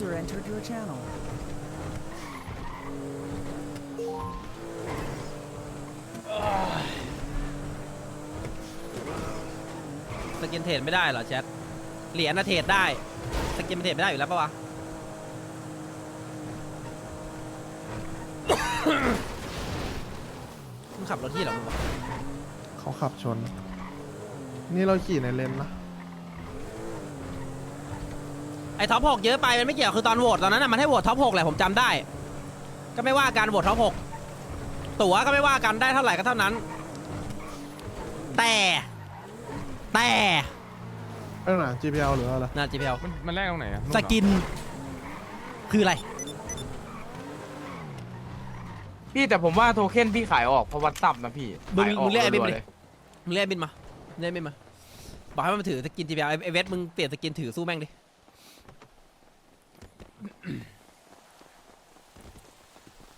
User entered your channel. สกินเทรดไม่ได้เหรอแชท เหรียญนะเทรดได้ สกินมันเทรดไม่ได้อยู่แล้วปะวะ มึงขับรถที่เหรอมึงวะเขาขับชน นี่เราขี่ในเลนนะ ไอ้ท็อปหกเยอะไปมันไม่เกี่ยวคือตอนโหวตตอนนั้นน่ะมันให้โหวตท็อปหกแหละผมจำได้ ก็ไม่ว่าการโหวตท็อปหกตั๋วก็ไม่ว่ากันได้เท่าไหร่ก็เท่านั้น แต่แต่เอ้ยน่ะ GPL หรืออะไรน่า GPL มันมันแรกตรงไหนอะสกิน คืออะไร พี่แต่ผมว่าโทเค็นพี่ขายออกเพราะวัดซับนะพี่มึงขายออมึงเรียกไอ้บิ๊กวมาๆดิมึงเรียกบินมาเรียกบินมาบอกให้มันมาถือสกิน GPL ไอ้ไอ้เวทมึงเปลี่ยนสกินถือสู้แม่งดิ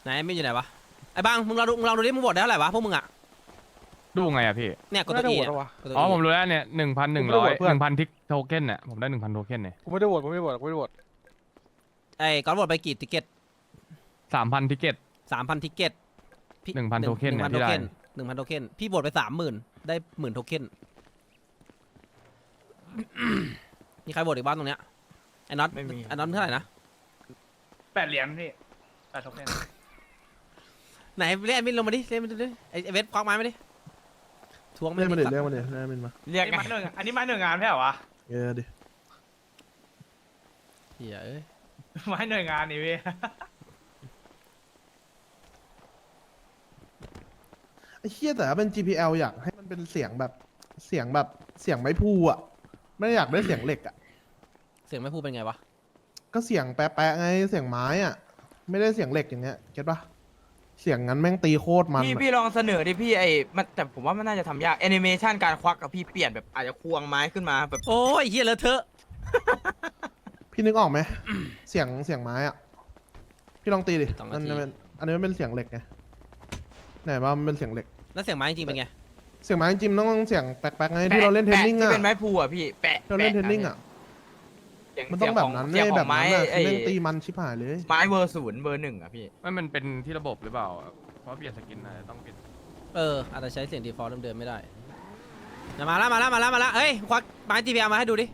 ไหนไม่อยู่ไหนวะไอ้บังมึงลองดูมึงลองดูดิมึงโหวตได้เท่าไหร่วะพวกมึงอะดูไงอะพี่ เนี่ยกดตัว E เนี่ยกดตัวอ๋อ E ผมรู้แล้วเนี่ยหนึ่งพันหนึ่งร้อยหนึ่งพันทิกโทเค็นเนี่ยผมได้หนึ่งพันโทเค็นเนี่ยผมไม่ได้โหวตผมไม่ได้โหวตผมไม่ได้โหวตไอ้ก้อนโหวตไปกี่ติเกตสามพันทิเก็ต สามพันทิเกต1,000โทเค็นหนึ่งพันเนี่โทยที่เค็นได้ หนึ่งพันโทเค็นพี่โหวตไปสามหมื่นได้หมื่นโทเค็นมีใครโหวตอีกบ้างตรงเนี้ยไอ้น็อตไม่มี ไอ้น็อตเท่าไหร่นะ แปดเหรียญพี่แปดโทเค็นไหนเรียกไอ้มินลงมาดิเรียกมันดิไอ้ไอ้เวทควักไม้มาดิทวงเรียกมาดิสัตว์เรียกมาดิเรียกมันมาเรียกอันไงนี้มาหนึ่งอันนี้มาหนึ่งงานไม่ใช่เหรอวะเออดิเหี้ยเอ้ยมาให้หน่วยงานนี่พี่ไอ้เชี่ยแต่ถ้าเป็น GPL อยากให้มันเป็นเสียงแบบเสียงแบบเสียงไม้พูอะ ไม่ได้อยากได้เสียงเหล็กอะเสียงไม่พูดเป็นไงวะ ก็เสียงแปะๆไงเสียงไม้อะ ไม่ได้เสียงเหล็กอย่างเงี้ยเก็ตปะเสียงงั้นแม่งตีโคตรมันพี่อะพี่ลองเสนอดิพี่ไอ้มันแต่ผมว่ามันน่าจะทำยากแอนิเมชันการควักกับพี่เปลี่ยนแบบอาจจะควงไม้ขึ้นมาแบบโอ้ยเฮียเลอะเทอะพี่นึกออกไหม เสียงเสียงไม้อะ พี่ลองตีดิมันจะเป็นอันนี้มันเป็นเสียงเหล็กไงไหนว่ามันเป็นเสียงเหล็ก แล้วเสียงไม้จริงๆเป็นไง เสียงไม้จริงๆต้องเสียงแปลกๆไงที่เราเล่นเทนนิงแปะอะที่เป็นไม้พูอะพี่แปะเราเล่นเทนนิงอะ เสียงมันต้องแบบนั้นเสียงไม่ขแบองบไม้นั้นอะไอ้เล่นตีมันชิบหายเลย ไม้เบอร์ศูนย์เบอร์หนึ่งอะพี่ ไม่มันเป็นที่ระบบหรือเปล่า เพราะเปลี่ยนสกินอาจจะต้องเปลี่ยนเอออาจจะใช้เสียง default เดิมๆไม่ได้เดี๋ยวมาแล้วมาแล้วมาแล้วมาแล้วเฮ้ยควักไม้ GPL มาให้ดูดิ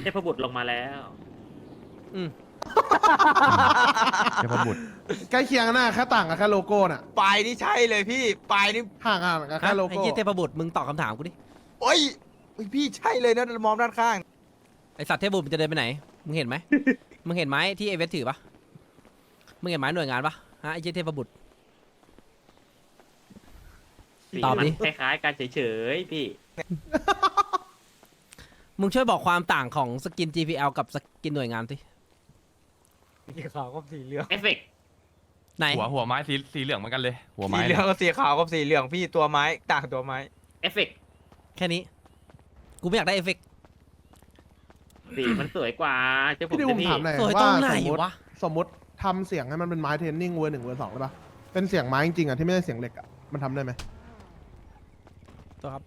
เทพบุตรลงมาแล้วอืมเทพบุตรใกล้เคียงกันนะแค่ต่างกันแค่โลโก้น่ะปลายนี่ใช่เลยพี่ ปลายนี่ห่างกันกันแค่โลไอ้โก้ เหี้ยเทพบุตรมึงตอบคำถามกูดิ โอ้ยโอ้ยพี่ใช่เลยนะมองด้านข้าง ไอสัตว์เทพบุตรมันจะเดินไปไหน มึงเห็นไหม มึงเห็นไม้ที่ไอเวทถือปะมึงเห็นไม้หน่วยงานปะฮะไอ้เหี้ยเทพบุตร สีตอบมันดิ คล้ายๆกันเฉยๆพี่ มึงช่วยบอกความต่างของสกิน GPL กับสกินหน่วยงานสิสีขาวกับสีเหลืองเอฟเฟกต์ไหน หัวหัวไม้สีสีเหลืองเหมือนกันเลย หัวสีไม้เหลืองกับสีขาวกับสีเหลืองพี่ตัวไม้ต่างตัวไม้เอฟเฟกต์แค่นี้ กูไม่อยากได้เอฟเฟกต์ สีมันสวยกว่าเจ้าผมพี่ดิวผมพี่ถามหน่อยสวยตรว่างไหนสมมติวะ สมมติทำเสียงให้มันเป็นไม้เทนนิงเวอร์หนึ่งเวอร์สองได้ปะเป็นเสียงไม้จริงๆอะที่ไม่ใช่เสียงเหล็กอะมันทำได้ไหมตัวครับ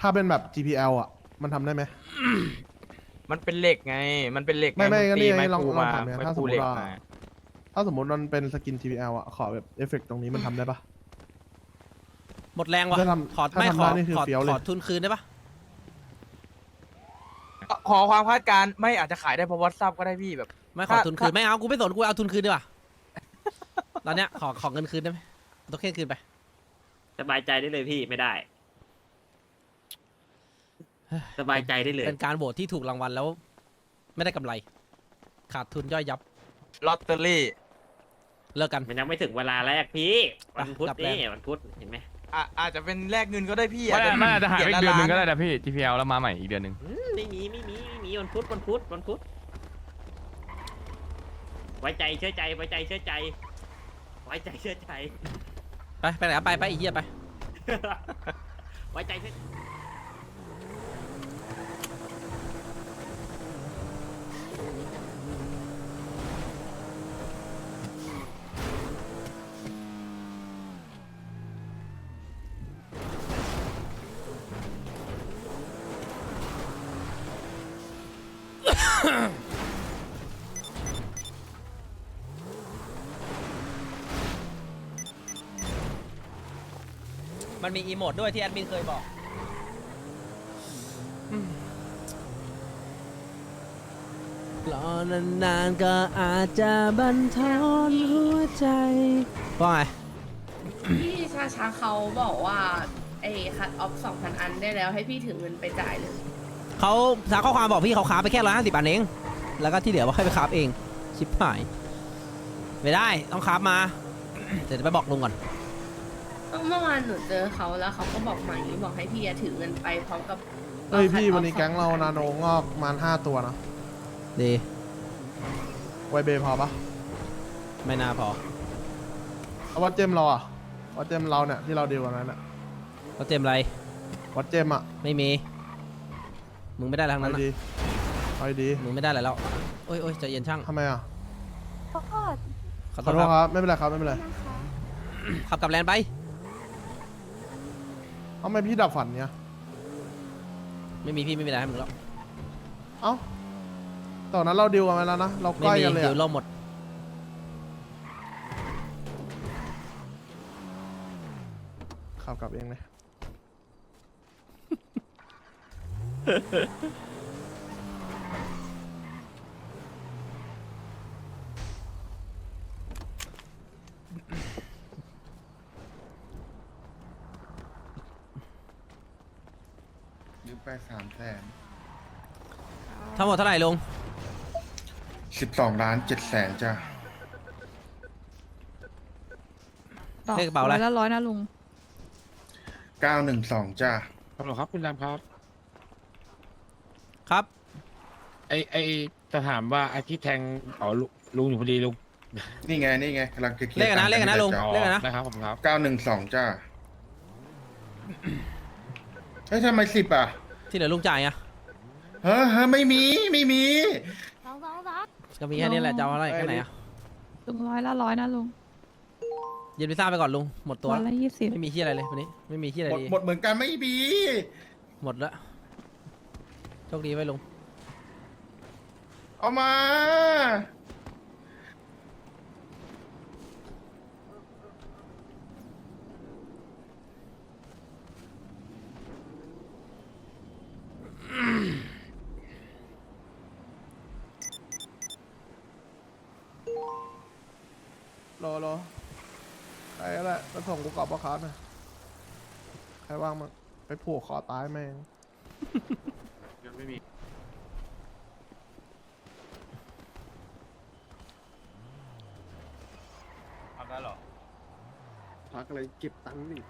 ถ้าเป็นแบบ GPL อะมันทำได้ไหม มันเป็นเหล็กไง มันเป็นเหล็กไม่ไม่งก็นี่ตีไงไม้ลองปูลองมาถามเนี่ยไม้ถ้าสมปูมุติเหล็กว่า มาถ้าสมมติมันเป็นสกิน GPL อะขอแบบเอฟเฟกตรงนี้มันทำได้ปะ หมดแรงวะถ้าทำขอถ้าไม่ทำขอได้นี่คือขอเฟี้ยวเลย ขอทุนคืนได้ปะ ขอความคาดการณ์ไม่อาจจะขายได้เพราะวัดซับก็ได้พี่แบบ ไม่ขอถ้า ทุนคืนไม่เอากูไม่สนกูเอาทุนคืนดีกว่า ตอนเนี้ยขอขอเงินคืนได้ไหมตัวเคนคืนไป สบายใจได้เลยพี่ไม่ได้ สบายใจได้เลย เป็นการโหวตที่ถูกรางวัลแล้ว ไม่ได้กำไร ขาดทุนย่อยยับลอตเตอรี่ เลิกกัน มันยังไม่ถึงเวลาแรกพี่ วันพุธกลับแล้ว นี่วันพุธเห็นไหม อะอาจจะเป็นแลกเงินก็ได้พี่ไม่ได้ไม่อาจจะหายไปอีกละเดือนหนึงก็ล้าได้นะพี่ GPL แล้วมาใหม่อีกเดือนหนึ่งอืมไม่มีไม่มีไม่มีวันพุธวันพุธวันพุธไว้ใจเชื่อใจไว้ใจเชื่อใจ ไว้ใจเชื่อใจ ไปไปไหนอะไปไปอีเหี้ยไป ไว้ใจเชื่อ มันมีอีโมดด้วยที่แอดมินเคยบอกรอนานๆก็อาจจะบันทอนหัวใจว่าไงพี่ชาช้างเขาบอกว่าไอ้คัดออฟสองพันอันได้แล้วให้พี่ถือเงินไปจ่ายเลยเขาทางข้อความบอกพี่เขาค้าไปแค่ร้อยห้าสิบอันเอง แล้วก็ที่เหลือว่าให้ไปค้าเอง ชิบหาย ไม่ได้ต้องค้ามา เดี๋ยวจะไปบอกลุงก่อน เมื่อวานหนูเจอเขาแล้วเขาก็บอกใหม่บอกให้พี่อะถือเงินไปพร้อมกับเฮ้ยพี่คัดออฟวันนี้แก๊งเรานาโนงอกประมาณห้าตัวนะดีไวเบพอปะไม่น่าพอเอาวัดเจมเราอะวัดเจมเราเนี่ยที่เราดีลวันนั้นอะเขาเต็มอะไร วัดเจมอะไม่มี มึงไม่ได้อะไรทั้งไปนั้นนะดีไปดีมึงไม่ได้อะไรแล้ว โอ้ยโอ้ยใจเย็นช่างทำไมอะขอขโทอษโทคษรับครับไม่เป็นไรครับไม่เป็นไร ขับกลับแลนด์ไป เอาไม่พี่ดับฝันเนี่ย ไม่มีพี่ไม่มีอะไรให้มึงแล้วเอ้าตอนนั้นเราดีลกันไปแล้วนะ เราไม่ใกล้มีกันเลยเดี๋ยวอะล่มหมด ขับกลับเองเลย ยืมไปสาม แสนทั้งหมดเท่าไหร่ลุงสิบสองล้านเจ็ดแสนจ้ะเลขกระเป๋าอะไรร้อยละร้อยนะลุง เก้าหนึ่งสองจ้ะฮัลโหลครับคุณดำครับ ครับ ไอไอจะถามว่าไอที่แทงอ๋อลุลุงอยู่พอดีลุงนี่ไงนี่ไงกำลังจะเคลียเลขร์กันนะเลขกันนะลุง อ๋อเลขกันนะ นะครับผมครับ เก้าหนึ่งสองจ้ะเฮ้ยทำไมสิบอะ ที่เหลือลุงจ่ายไงเฮ้ยเฮ้ยไม่มีไม่มี สองสองสองก็มีแค่นี้แหละจะเอาอะไรแค่ไหนอะลุงร้อยละร้อยนะลุงยืนพิซซ่าไปก่อนลุงหมดตัวร้อยละยี่สิบไม่มีที่อะไรเลยวันนี้ไม่มีที่อะไรหมดดีหมดเหมือนกันไม่มีหมดแล้วโชคดีไว้ลุงเอามา รอรอใครก็ได้ไปส่งกูกลับปะครับนะใครว่างมั้งไปผูกคอตายแม่งทำได้เหรอ พักอะไรเก็บตังค์นี่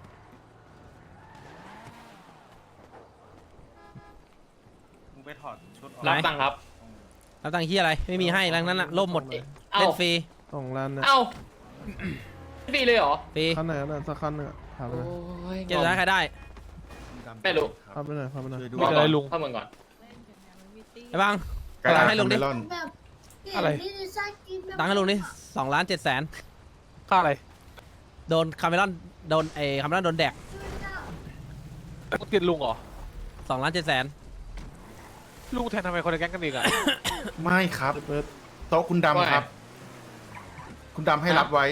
มึงไปถอดชุดออกรับตังครับรับตังค์ที่อะไร ไม่มีให้ทั้งนั้นอะล่มหมด เอ้า เล่นฟรี ส่งร้านเนี่ยเอ้า ฟรีเลยเหรอฟรีคันไหนคันไหนสักคันหนึ่งอะถามไปหน่อยเกมสุดท้ายใครได้ไม่รู้พาไปหน่อยพาไปหน่อยมีอะไรลุง เข้าเมืองก่อน ไอ้บัง กระดาษให้ลุงดิคาเมลอนอะไร ตังค์ให้ลุงนี่สองล้านเจ็ดแสนค่าอะไรโดนคาเมลอนโดนไอ้คาเมลอนโดนแดกติดลุงเหรอ สองล้านเจ็ดแสนลุงแทนทำไมคนในแก๊งกันอีกอะ ไม่ครับเปิดโต๊ะคุณดำครับ คุณดำให้รับไว้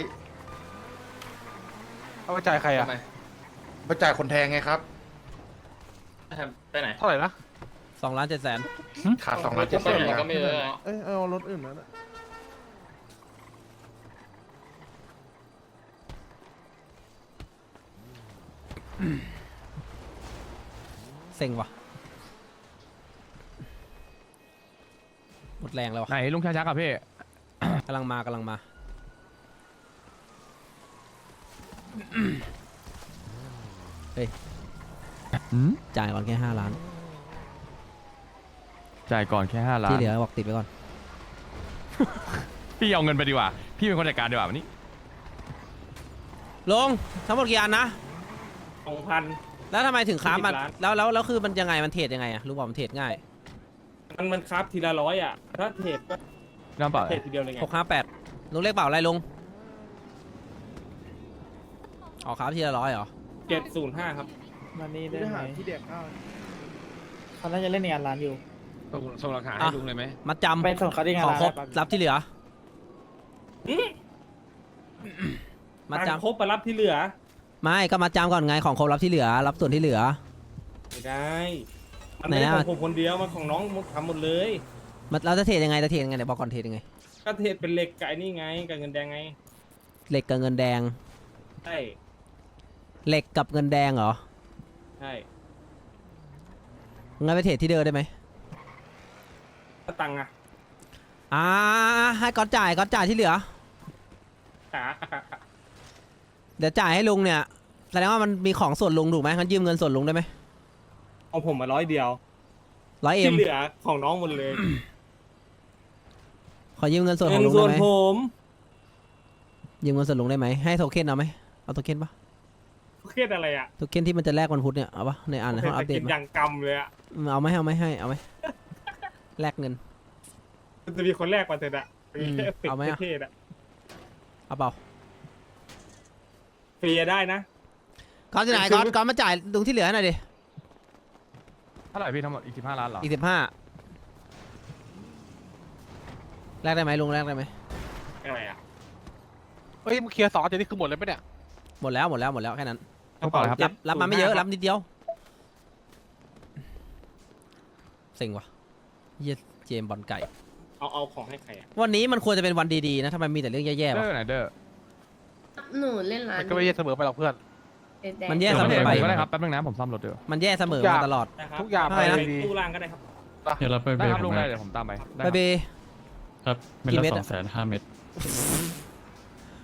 เอาไปจ่ายใครอะทำไมมาจ่ายคนแทงไงครับไปไหนเท่าไหร่นะสองล้านเจ็ดแสนขาดสองล้านเจ็ดไปแสนไหนคก็รับไม่รู้อะเอ้ยเอารถอื่นนะเซ็งว่ะหมดแรงแล้วไหนว่ะลุงช้าๆกับพี่ กำลังมากำลังมา เฮ้ยจ่ายก่อนแค่ห้าล้าน จ่ายก่อนแค่ห้าล้านที่เหลือบอกติดไว้ก่อน พี่เอาเงินไปดีกว่า พี่เป็นคนจัดการดีกว่าวันนี้ลงทั้งหมดกี่อันนะ สองพัน แล้วทำไมถึงค้ามัน 20ล้าน แล้วแล้วแล้วคือมันยังไง มันเทรดยังไงอะลุงบอกมันเทรดง่ายมันมันครับทีละร้อยอะ ถ้าเทรดก็น้ำเปล่าเทรดทีเดียวเลยไงหกห้าแปดลุงเลขเปล่าอะไรลุง ออกครับทีละร้อยเหรอ เจ็ดศูนย์ห้าครับวันนี้ได้ไหมที่เด็กข้าวเขาน่าจะเล่นในงานร้านอยู่ ส่งส่งหลักฐานอะให้ลุงเลยไหมมัดจำไปส่งเขาที่งานของร้านครบได้ปะ รับที่เหลือมัดจครบไปรับที่เหลือำไม่ก็มาจำก่อนไงของครบรับที่เหลือ รับส่วนที่เหลือ ไม่ได้มันไหนไม่ได้อะ ของผมคนเดียวมันของน้องทำหมดเลย มันเราจะเทรดยังไงจะเทรดยังไงเดี๋ยวบอกก่อนเทรดยังไงก็เทรดเป็นเหล็กไก่นี่ไงกับเงินแดงไง เหล็กกับเงินแดง ใช่ เหล็กกับเงินแดงเหรอ ใช่งั้นไปเทรดที่เดิมได้ไหมแล้วตังค์อะอ่าให้ก๊อตจ่ายก๊อตจ่ายที่เหลือขาเดี๋ยวจ่ายให้ลุงเนี่ย แสดงว่ามันมีของส่วนลุงถูกไหมงั้นยืมเงินส่วนลุงได้ไหมเอาผมมาร้อยเดียวร้อยเอ็มที่เหลือของน้องหมดเลยขอยืมเงินส่วนขเงิองนลุงส่ได้วนไหมผมยืมเงินส่วนลุงได้ไหมให้โทเค็นเอาไหมเอาโทเค็นปะ เครียดอะไรอะโทเค็นที่มันจะแลกวันพุธเนี่ยเอาปะในอ่านในห้องอัปเดตเป็นมาอย่างกำเลยอะเอาไหมเอาไหมให้เอาไหมแลกเงินมันจะมีคนแรกมาเถอะอะอืมเอาไหมอะเท่ๆอะเอาเปล่าฟรีอะได้นะก๊อตที่ไหนก๊อตก๊อตมาจ่ายลุงที่เหลือหน่อยดิเท่าไหร่พี่ทั้งหมดอีกสิบห้าล้านเหรออีกสิบห้าแลกได้ไหมลุงแลกได้ไหมอะไรอะเฮ้ยมึงเคลียร์สองอันนี้คือหมดเลยปะเนี่ยหมดแล้วหมดแล้วหมดแล้วแค่นั้น ต้องเปล่าเลยครับ รับรับมาไม่เยอะ รับนิดเดียวเซ็งว่ะเหี้ยเจมส์บอลไก่ เอาเอาของให้ใครอะวันนี้มันควรจะเป็นวันดีๆนะทำไมมีแต่เรื่องแย่ๆเดวะอร์ไหนเดอร์หนูเล่นร้านมันก็ไม่แย่เสมอไปหรอกเพื่อนแดงๆมันแย่เดี๋ยวเสมอไปผมก็ได้ครับแป๊บนึงนะผมซ่อมรถเดี๋ยวมันแย่เสมอทุกอย่ามางตลอดนะครับทุกอย่างอะไรนะไปไปดี ตู้ล่างก็ได้ครับ เดี๋ยวเราไปได้เบรครับกลุงไหมได้เดี๋ยวผมตามไปได้ไปครับเบ ครับเม็ดกี่ละเม็ดสอะ องแสนห้าเม็ด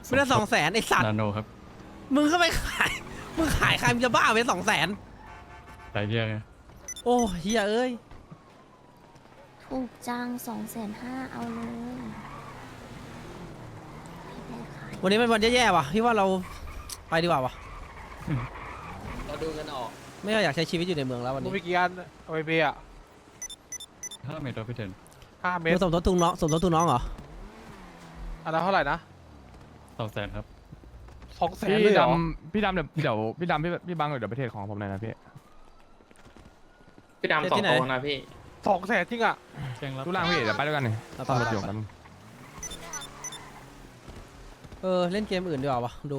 ไม่ได้สองแสนไอสัตว์ นาโนครับ มึงเข้าไปขาย มึงขายใครมึงจะบ้าไปสองแสนหลายเรียกไงโอ้เฮียเอ้ย ถูกจังสองแสนห้าเอาเลยพี่แบร์ขายวันนี้เป็นวันแย่ๆว่ะพี่ว่าเราไปดีกว่าวะเราดูกันออก ไม่อยากใช้ชีวิตอยู่ในเมืองแล้ววันมึงนี้มีกี่อันเอาไปเบียร์ห้าเม็ดเราไปเด่นห้าเมมึตงรสมทบทุนน้องสมทบทุนน้องเหรอ อันนั้นเท่าไหร่นะสองแสนครับ สองแสนพี่เลยเหรอดำพี่ดำเดี๋ยวเดี๋ยวพี่ดำพี่พี่บังเดี๋ยวไปเทรดของผมหน่อยนะพี่พี่ดำสองโตนะพี่ สองแสนจริงอะแจ้งรับตู้ล่างพี่เดี๋ยวไปด้วยกันนี่เอาซ่อมรถไปอยู่กันเออเล่นเกมอื่นดีกว่าวะดู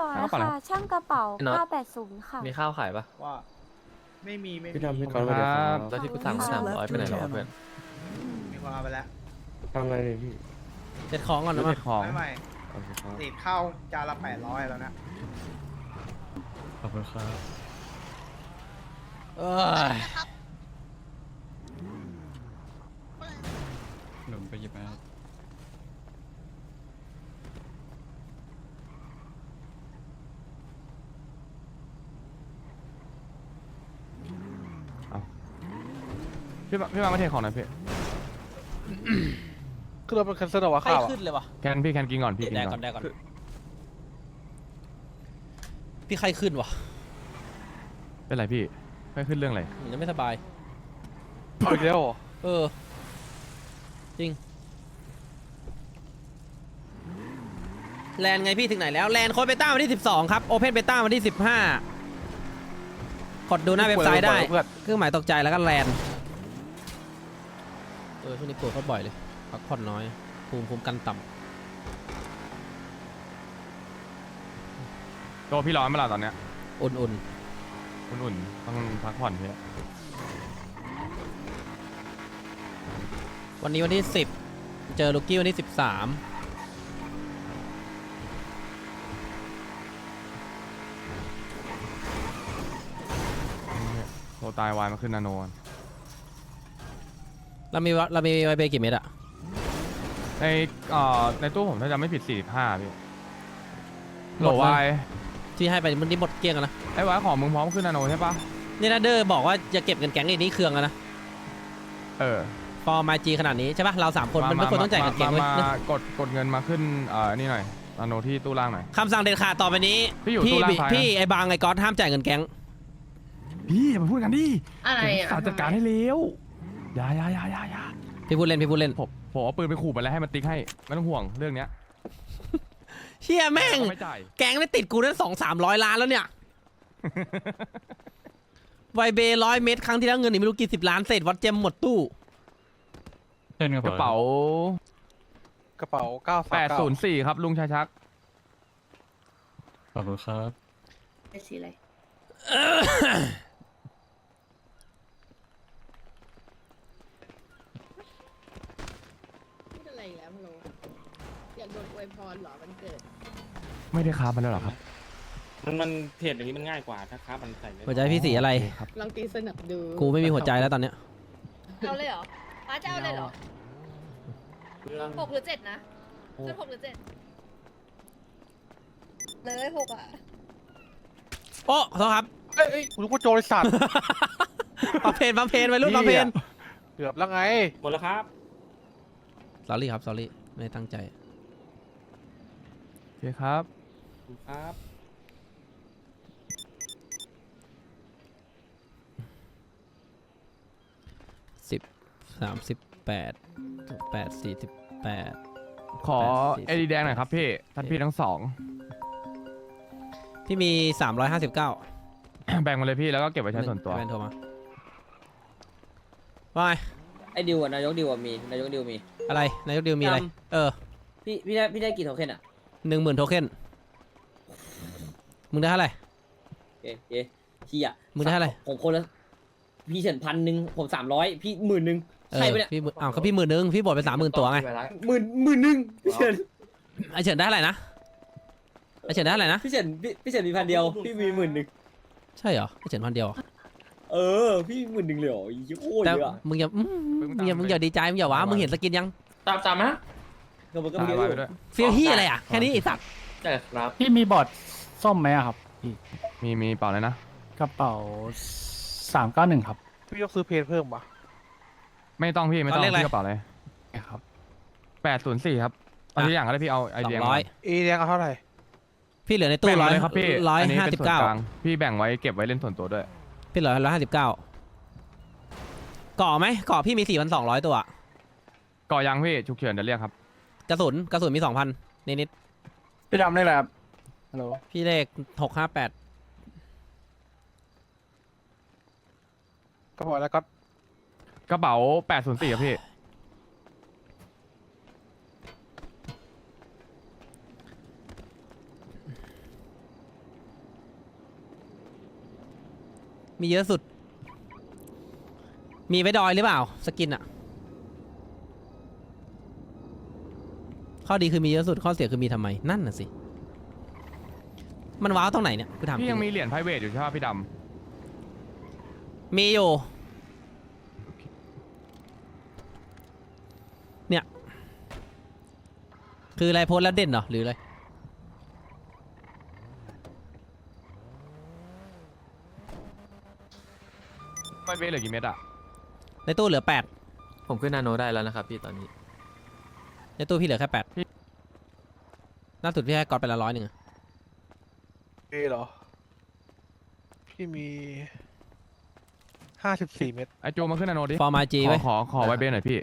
ต่อค่ะช่างกระเป๋า980ค่ะ มีข้าวขายปะว่าไม่มีไม่มีพี่ดำพี่กอนครับ แล้วที่กูสั่งสามร้อยไปไหนแล้ววะเพื่อนมีคนเอาไปแล้ว ทำอะไรเลยพี่เด็ดของก่อนนะเทรมาดของ ไม่ไม่ติดข้าวจานละแปดร้อยแล้วนะ ขอบคุณครับ เออหนุ่มไปหยิบมาครับพี่บังพี่บังมาเทรดของหน่อยพี่ คือเราเป็นคันเซิลเหรอวะไข้ข้าวอะขึ้นเลยวะแคนพี่แคนกินก่อนพี่กินแดกก่ก่ออนนแดกก่อน พี่ไข้ขึ้นวะเป็นไรพี่ไม่ขึ้นเรื่องอะไรเหมือนจะไม่สบาย เอาอีกแล้วเหรอเออ จริง แลนไงพี่ถึงไหนแล้ว แลนโค้ดเบต้าวันที่ 12 ครับโอเพนเบต้าวันที่ 15กดดูหน้าเว็บไซต์ได้ เพื่อนเครื่องหมายตกใจแล้วก็แลน เออช่วงนี้ปวดเขาบ่อยเลย พักผ่อนน้อย ภูมิคุ้มกันต่ตัวพี่ร้อนเมื่อไหร่ตอนเนี้ยำอุ่นอุ่นๆต้องพักผ่อนพี่ๆวันนี้วันที่ 10 เจอลูกกี้วันที่ 13 โตตายวายมาขึ้นนาโนก่อนเรามีวะเรามีไวเบกี่เม็ดอะ ในเอ่อในตู้ผมถ้าจำไม่ผิด 45พี่โหลวายที่ให้ไปมันนี่หมดเกลี้ยงกันนะไอ้วายของมึงพร้อมขึ้นนาโนใช่ปะนี่นะเดอร์บอกว่าจะเก็บเงินแก๊งอีกนี่เครื่องกันนะเออฟอร์มาจีขนาดนี้ใช่ปะเราสามคนมันไม่ควรต้องจ่ายเงินแก๊งเว้ยมามากดกดเงินมาขึ้นเอ่อนี่หน่อยนาโนที่ตู้ล่างหน่อย คำสั่งเด็ดขาดต่อไปนี้พี่อยู่ตู้ล่างซ้ายนะ พี่ไอ้บางไอ้ก๊อตห้ามจ่ายเงินแก๊งพี่อย่ามาพูดกันดิอะไรอะสาจัดการให้เร็วอย่าอย่าอย่าอย่าอย่า พี่พูดเล่นพี่พูดเล่นผมผมเอาปืนไปขู่มันแล้วให้มันติ๊กให้ไม่ต้องห่วงเรื่องเนี้ยเฮียแม่ง ไม่จ่ายแก๊งได้ติดกูนั่นสองสามร้อยล้านแล้วเนี่ย ไวเบร้อยเมตรครั้งที่แล้วเงินนี่ไม่รู้กี่สิบล้านเศษวัดเจมหมดตู้เช่นกระกระเป๋าเป๋ากระเป๋าเก้าแปดศูนย์สี่ครับลุงชาชัก ขอบคุณครับไอ้สีอะไร พูดอะไรอีกแล้วพะโลอยากโดนอวยพรเหรอมันเกิด ไม่ได้ค้ามันแล้วเหรอครับมันมันเพจอย่างนี้มันง่ายกว่าถ้าครับมันใส่ไม่หัวใจพี่สีอะไรครับ ลองตีสนับดูกูไม่มีหัวใจแล้วตอนเนี้ย เอาเลยเหรอป้าจะเอาเลยเหรอหกหรือเจ็ดนะจะหกหรือเจ็ดเลยหกอะโอ้ขอโทษครับ เอ้ยเอ้ยกูรู้ว่าโจรไอ้สัตว์บัมเพนบัมเพนไว้รุ่นบัมเพนเกือบแล้วไงหมดแล้วครับ สอรี่ครับสอรี่ไม่ได้ตั้งใจโอ เคครับขอบคุณครับ สิบสามสิบแปดแปดสี่สิบแปด ขอแปดสี่สิบ เอดีแดงหน่อยครับพี่ ท่านพี่ทั้งสอง พี่มีสามร้อยห้าสิบเก้าแบ่งมาเลยพี่แล้วก็เก็บไว้ใช้ส่วนตัว แฟนโทรมาว่าไงไอ้ดิวอะนายกดิวอะมีนายกดิวมีอะไรนายกดิวมีอะไรจเออ พี่พี่ได้พี่ได้กี่โทเค็นอะ หนึ่งหมื่นโทเค็นมึงได้เท่าไหร่ เอ๊ะเอ๊ะพี่อะมึงได้เท่าไหร่ผมคนละพี่เฉินพันหนึ่งผมสามร้อยพี่หมื่นหนึ่งเออใช่ปะเนี่ยพี่หมื่นอ้าวก็พี่หมื่นหนึ่งพี่บดไปสามหมื่นตัวไงหมื่นหมื่นหนึ่งพี่เฉินไอเฉินได้เท่าไหร่นะไอเฉินได้เท่าไหร่นะพี่เฉินพี่พี่เฉินมีพันเดียวพี่มีหมื่นหนึ่งใช่เหรอไอเฉินพันเดียวเหรอเออ พี่หมื่นหนึ่งเลยเหรอยี่โคตรแต่เยอะอะมึงอย่าอืมมึงอย่ามึงอย่าดีใจมึงอย่าว้ามึงเห็นสกินยังตามตามนะ ก็มันก็ตามมีไปด้วยเฟีลที่อะไรอะแค่นี้ไอสัตว์ใช่ครับพี่มีบอร์ดส้มไหมครับมีมีเปล่าเลยนะกระเป๋าสามเก้าหนึ่งครับพี่ยกซื้อเพจเพิ่มปะไม่ต้องพี่ไม่ต้องพี่กระเป๋าเลยครับแปดศูนย์สี่ครับเอาที่อย่างก็ได้พี่เอาไอสอเดียงมาร้อยเอแดงเอาเท่าไหร่พี่เหลือในตู้แบ่งร้มาอยเลยครับพี่ร้อยนนี้ห้าเป็นสิบส่วนเก้ากลางพี่แบ่งไว้เก็บไว้เล่นส่วนตัวด้วยพี่เหลือร้อยห้าสิบเก้าก่อไหมก่อพี่มีสี่พันสองร้อยตัวก่อยังพี่ฉุกเฉินเดี๋ยวเรียกครับ กระสุนกระสุนมีสองพันนิดพี่ดำได้แล้วครับฮัลโหลๆพี่เลขหกห้าแปดกระเป๋าแล้วก็กระเป๋าแปดศูนย์สี่ครับพี่ มีเยอะสุด มีไว้ดอยหรือเปล่า สกินอะ ข้อดีคือมีเยอะสุดข้อเสียคือมีทำไมนั่นน่ะสิ มันว้าวตรงไหนเนี่ยกูถามพี่ยังจริมีเหรียญไพรเวทอยู่ใช่ไหมพี่ดมีอยู่ เนี่ย คืออะไรโพสต์แล้วเด่นเหรอ หรืออะไรำไพรเวทเหลือกี่เม็ดอะในตู้เหลือแปดผมขึ้นนาโนได้แล้วนะครับพี่ตอนนี้ ในตู้พี่เหลือแค่แปดพี่ล่าสุดพี่ให้กอดไปละร้อยหนึ่งอะเอเหรอ พี่มีห้าสิบสี่เม็ดไอจูมาขึ้นนาโนดิฟอร์มาจีขอไว้ย ขอขอไวเบหน่อยพี่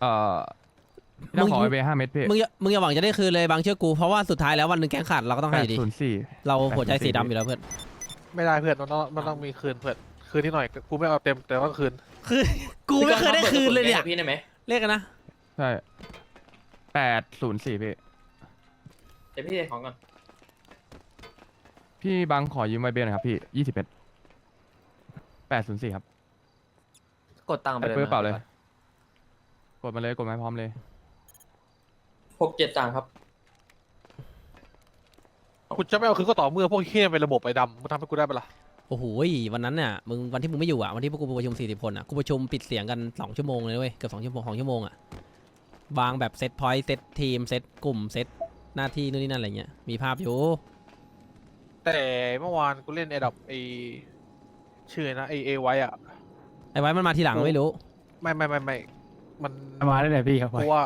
เอ่อพี่ต้องขอไวเบห้าเม็ดพี่มึงอย่ามึงอย่าหวังจะได้คืนเลยบางเชื่อกูเพราะว่าสุดท้ายแล้ววันหนึ่งแก๊งขาดเราก็ต้องแปให้ดอยู่ดี ศูนย์สี่ เราหัวใจ804สีดำอยู่แล้วเพื่อน ไม่ได้เพื่อนมันต้องมันต้องมีคืนเพื่อนคืนที่หน่อยกูไม่เอาเต็มแต่ว่าคืน คือ กูไม่เคยได้คืนเลยเนี่ยพี่ได้ไหม เรียกกันนะ ใช่ แปดศูนย์สี่พี่ เดี๋ยวพี่ของก่อนพี่บังขอยืมไวเบหน่อยครับพี่ยี่สิบเอ็ดแปดศูนย์สี่ครับกดตังค์ไปไอ้เลยปื้อเปล่าเลย กดมาเลย กดมาให้พร้อมเลย หกเจ็ดตังค์ครับกูจะไม่เอาคืนก็ต่อเมื่อพวกเฮี้ยเป็นระบบไอ้ดำมึงทำให้กูได้ปะล่ะโอ้โหวันนั้นเนี่ยมึงวันที่มึงไม่อยู่อะวันที่พวกกูประชุมสี่สิบคนอะกูประชุมปิดเสียงกันสองชั่วโมงเลยเว้ยเกือบสองชั่วโมงสองชั่วโมงอะ วางแบบเซตพอยต์เซตทีมเซตกลุ่มเซตหน้าที่นู่นนี่นั่นอะไรเงี้ยมีภาพอยู่ แต่เมื่อวานกูเล่นไอ้ดับไอ้ชื่ออะไรนะไอเอไว้อะไอ้ไว้มันมาทีหลังไม่รู้ ไม่ไม่ไม่ไม่มันมาได้เลยพี่ครับ กูว่า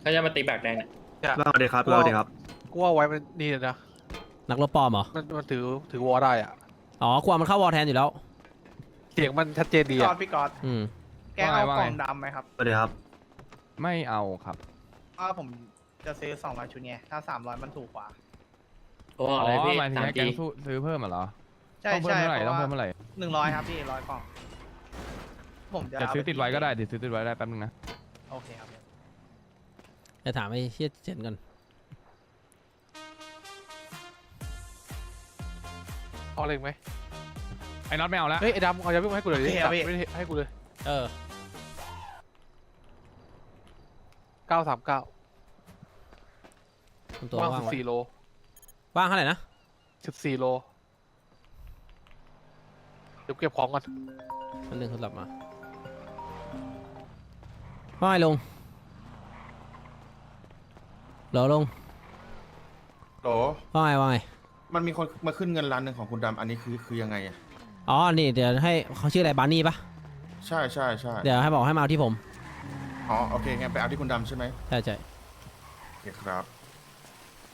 เขาจะมาตีแบกแดงเนี่ยเราดีครับเราดีครับกูว่าไว้มันนี่เลยนะนักรบปลอมเหรอมันมันถือถือวอลได้อะอ๋อกลัวมันเข้าวอลแทนอยู่แล้ว เสียงมันชัดเจนดีกออะดพี่กอดอืมแกงเอาว่าไงกล่องดำไหมครับ สวัสดีครับ ไม่เอาครับอ้าผมจะซื้อสองร้อยชุดไงถ้าสามร้อยมันถูกกว่า โอ้อ๋อะไรอพี่หมายถึงสามให้แกจีงสู้ซื้อเพิ่มเหรอ ใช่ต้องเพิ่มใช่เท่าไหร่เพต้องราะเพิ่มว่าเท่าไหร่ หนึ่งร้อยครับพี่ร้อยกล่อง ผมจะจะเาซื้อไปติดไว้ก็ได้เดี๋ยวซื้อติดไว้ได้แป๊บนึงนะ โอเคครับ จะถามไอ้เชี่ยเจนกันเอาเลยไหมไอ้น็อตไม่เอาแล้วเฮ้ยไอ้ดำเอายาวิ่งมาให้กูเลยดิโอเคครับพี่ไม่ได้ให้กูเลย เออ ก้าสามเก้าคุณตัวว่างว่างสิบไว้สี่โลว่างเท่าไหร่นะสิบสี่โลเดี๋ยวเก็บของก่อนมันหนึ่งโทรศัพท์มาว่าไงลุงเหรอลุงโหลว่าไงว่าไงมันมีคนมาขึ้นเงินล้านหนึ่งของคุณดำอันนี้คือคือยังไงอะอ๋อนี่เดี๋ยวให้เขาชื่ออะไรบานี่ปะใช่ใช่ใช่เดี๋ยวให้บอกให้มาเอาที่ผม อ๋อโอเคงั้นไปเอาที่คุณดำใช่ไหมใช่ใช่โอเคครับ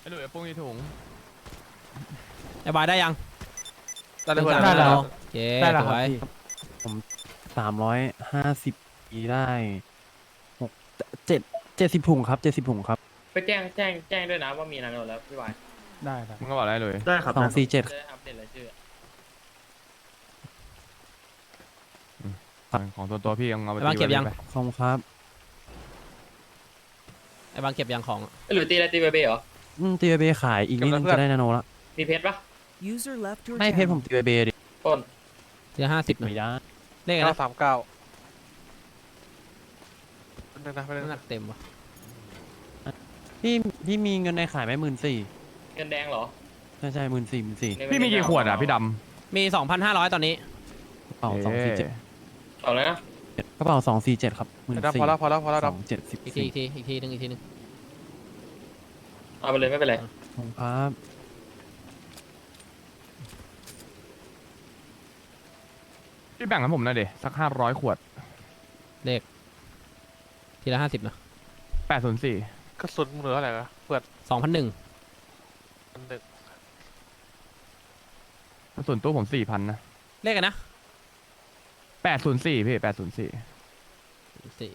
ไอ้หลุยไอ้ปุ้งยี่ถุงไอ้บายได้ยังได้เลยเพื่อนได้ได้แล้แล้ววโอเคได้แล้วสครับวยพี่ผมสามร้อยห้าสิบปีได้หกเจ็ดเจ็ดสิบถุงครับเจ็ดสิบถุงครับ ไปแจ้งแจ้งแจ้งด้วยนะว่ามีนานแล้วพี่วายได้ครับมึงก็บอกอะไรหลุยได้ครับสองสี่เจ็ดจะได้อัปเดตรายชื่อของตัวตัวพี่เอาไปไอ้บางเก็บยังไปขอบคุณครับไอ้ บางเก็บยังของหรือตีอะไรตีเบเบ้เหรอ อืมตีเบขายอีกนิดนึงจะได้นาโนละมีเพชรปะไม่เพชรผมตีเบดิต้นทีละห้าสิบไม่ได้เลขอะไรเก้านะสามเก้าเป็นงนะเป็นงน้ำหนันะกเต็มวะพี่พี่มีเงินในขายไหมหมื่นสี่เงินแดงเหรอใช่ใช่หมื่นสี่หมื่นสี่ในพี่มีกี่ขวดอะพี่ดมีสองพันห้าร้อยตอนนี้กระเป๋าำสองสี่เจ็ดต่อเลยนะ กระเป๋าสองสี่เจ็ดครับหมื่นไอ้ดำสี่พอแล้วพอแล้วพอแล้วสดองเจ็ดสิบอีกทีสี่อีกทีอีกทีหนึงอีกทีหนึงเอาไปเลยไม่เป็นไรขอบคุณครับพี่แบ่งให้ผมหน่อยดิสักห้าร้อยขวดเลขทีละห้าสิบนะแปดศูนย์สี่ำกระสุนมึงเหลืออะไรนะเปิดสองพันหนึ่งอันหนึ่งส่วนตัวผมสี่พันนะเลขอะไรนะ แปดศูนย์สี่พี่แปดศูนย์สี่สี่